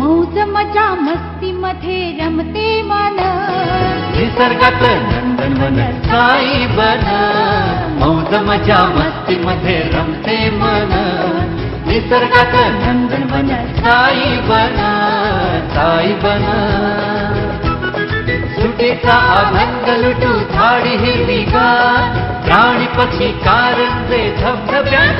मौज मजा मस्ती मध्ये रमते मन निसर्गात नंदनवन साई बन। मौज मजा मस्ती मध्ये रमते मन। निसर्गात नंदनवन साई बन साई बन। सुटीचा आनंद लुटू झाडी हिरवी गार प्राणी पक्षी कारंजे धबधब्याची